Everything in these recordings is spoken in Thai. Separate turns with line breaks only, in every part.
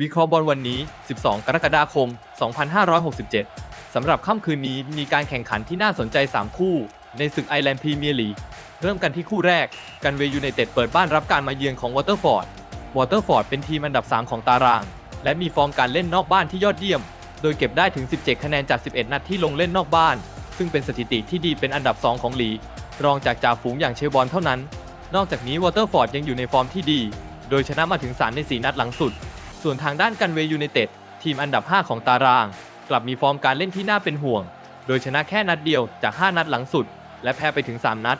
วิเคราะห์บอลวันนี้ 12 กรกฎาคม 2567 สำหรับค่ำคืนนี้มีการแข่งขันที่น่าสนใจ 3 คู่ ในศึกไอแลนด์พรีเมียร์ลีก เริ่มกันที่คู่แรก กันเวยูไนเต็ดเปิดบ้านรับการมาเยือนของวอเตอร์ฟอร์ด วอเตอร์ฟอร์ดเป็นทีมอันดับ 3 ของตาราง และมีฟอร์มการเล่นนอกบ้านที่ยอดเยี่ยม โดยเก็บได้ถึง 17 คะแนนจาก 11 นัดที่ลงเล่นนอกบ้าน ซึ่งเป็นสถิติที่ดีเป็นอันดับ 2 ของลีก รองจากจ่าฝูงอย่างเชลบอลเท่านั้น นอกจากนี้วอเตอร์ฟอร์ดยังอยู่ในฟอร์มที่ดี โดยชนะมาถึง3ใน4นัดหลังสุด ส่วนทางด้านกันเวยูไนเต็ดทีมอันดับ 5 ของตาราง กลับมีฟอร์มการเล่นที่น่าเป็นห่วง โดยชนะแค่นัดเดียวจาก 5 นัดหลังสุด และแพ้ไปถึง 3 นัด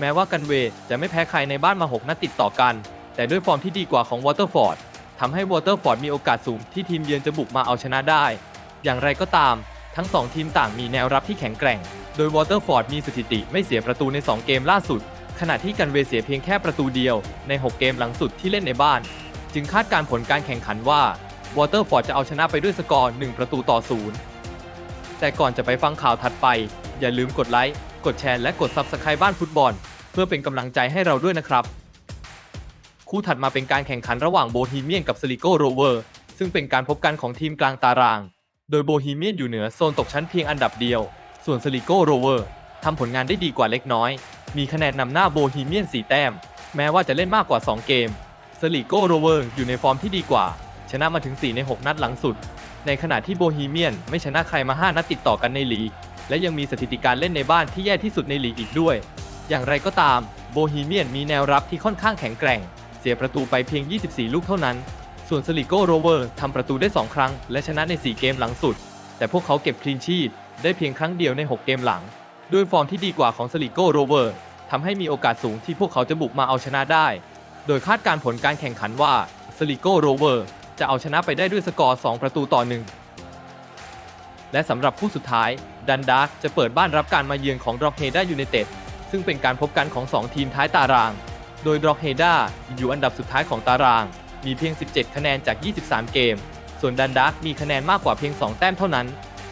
แม้ว่ากันเวจะไม่แพ้ใครในบ้านมา 6 นัดติดต่อกัน แต่ด้วยฟอร์มที่ดีกว่าของวอเตอร์ฟอร์ดทำให้วอเตอร์ฟอร์ดมีโอกาสสูงที่ทีมเยือนจะบุกมาเอาชนะได้ อย่างไรก็ตาม ทั้ง 2 ทีมต่างมีแนวรับที่แข็งแกร่ง โดยวอเตอร์ฟอร์ดมีสถิติไม่เสียประตูใน 2 เกมล่าสุด ขณะที่กันเวเสียเพียงแค่ประตูเดียวใน 6 เกมหลังสุดที่เล่นในบ้าน จึงคาดการผลการแข่งขันว่าวอเตอร์ฟอร์ดจะเอาชนะไปด้วยสกอร์ 1 ประตูต่อศูนย์แต่ก่อนจะไปฟังข่าวถัดไป อย่าลืมกดไลค์กดแชร์และกด Subscribe บ้านฟุตบอล เพื่อเป็นกำลังใจให้เราด้วยนะครับ คู่ถัดมาเป็นการแข่งขันระหว่างโบฮีเมียนกับสลิโกโรเวอร์ ซึ่งเป็นการพบกันของทีมกลางตาราง โดยโบฮีเมียนอยู่เหนือโซนตกชั้นเพียงอันดับเดียว ส่วนสลิโกโรเวอร์ทำผลงานได้ดีกว่าเล็กน้อย มีคะแนนนำหน้าโบฮีเมียน 4 แต้ม แม้ว่าจะเล่นมากกว่า 2 เกม สลิโกโรเวอร์อยู่ในฟอร์มที่ดีกว่า ชนะมาถึง 4 ใน 6 นัดหลังสุด ในขณะที่โบฮีเมียนไม่ชนะใครมา 5 นัดติดต่อกันในลีก และยังมีสถิติการเล่นในบ้านที่แย่ที่สุดในลีกอีกด้วย อย่างไรก็ตามโบฮีเมียนมีแนวรับที่ค่อนข้างแข็งแกร่ง เสียประตูไปเพียง 24 ลูกเท่านั้น ส่วนสลิโกโรเวอร์ทำประตูได้ 2 ครั้ง และชนะใน 4 เกมหลังสุด แต่พวกเขาเก็บคลีนชีตได้เพียงครั้งเดียวใน 6 เกมหลัง ด้วยฟอร์มที่ดีกว่าของสลิโกโรเวอร์ทำให้มีโอกาสสูงที่พวกเขาจะบุกมาเอาชนะได้ โดยคาดการผลการแข่งขันว่าสลิโกโรเวอร์จะเอาชนะไปได้ด้วยสกอร์ 2 ประตูต่อหนึ่งและสำหรับคู่สุดท้ายดันดาร์จะเปิดบ้านรับการมาเยือนของดรอกเฮด้ายูไนเต็ดซึ่งเป็นการพบกันของ 2 ทีมท้ายตาราง โดยดรอกเฮด้าอยู่อันดับสุดท้ายของตาราง มีเพียง 17 คะแนนจาก 23 เกม ส่วนดันดาร์มีคะแนนมากกว่าเพียง 2 แต้มเท่านั้น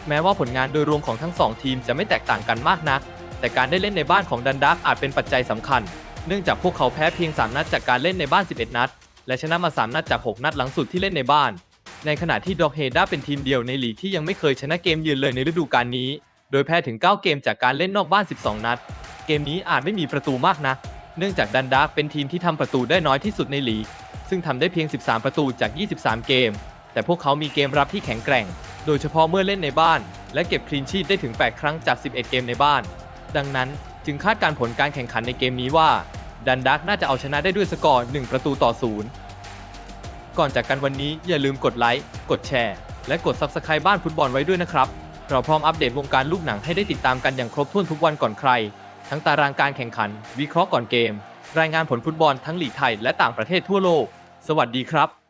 แม้ว่าผลงานโดยรวมของทั้ง 2 ทีมจะไม่แตกต่างกันมากนัก แต่การได้เล่นในบ้านของดันดาร์อาจเป็นปัจจัยสำคัญ เนื่องจากพวกเขาแพ้เพียง 3 นัดจากการเล่นในบ้าน 11 นัด และชนะมา 3 นัดจาก 6 นัดหลังสุดที่เล่นในบ้าน ในขณะที่ดอกเฮด้าเป็นทีมเดียวในลีกที่ยังไม่เคยชนะเกมเยือนเลยในฤดูกาลนี้ โดยแพ้ถึง 9 เกมจากการเล่นนอกบ้าน 12 นัด เกมนี้อาจไม่มีประตูมากนะเนื่องจากดันดาร์กเป็นทีมที่ทำประตูได้น้อยที่สุดในลีก ซึ่งทำได้เพียง 13 ประตูจาก 23 เกม แต่พวกเขามีเกมรับที่แข็งแกร่ง โดยเฉพาะเมื่อเล่นในบ้าน และเก็บคลีนชีตได้ถึง 8 ครั้งจาก 11 เกมในบ้าน ดังนั้น จึงคาดการผลการแข่งขันในเกมนี้ว่าดันดักน่าจะเอาชนะได้ด้วยสกอร์1ประตูต่อศูนย์ก่อนจากกันวันนี้อย่าลืมกดไลค์ กดแชร์ และกด Subscribe บ้านฟุตบอลไว้ด้วยนะครับ เราพร้อมอัปเดตวงการลูกหนังให้ได้ติดตามกันอย่างครบถ้วนทุกวันก่อนใคร ทั้งตารางการแข่งขัน วิเคราะห์ก่อนเกม รายงานผลฟุตบอลทั้งหลีกไทยและต่างประเทศทั่วโลก สวัสดีครับ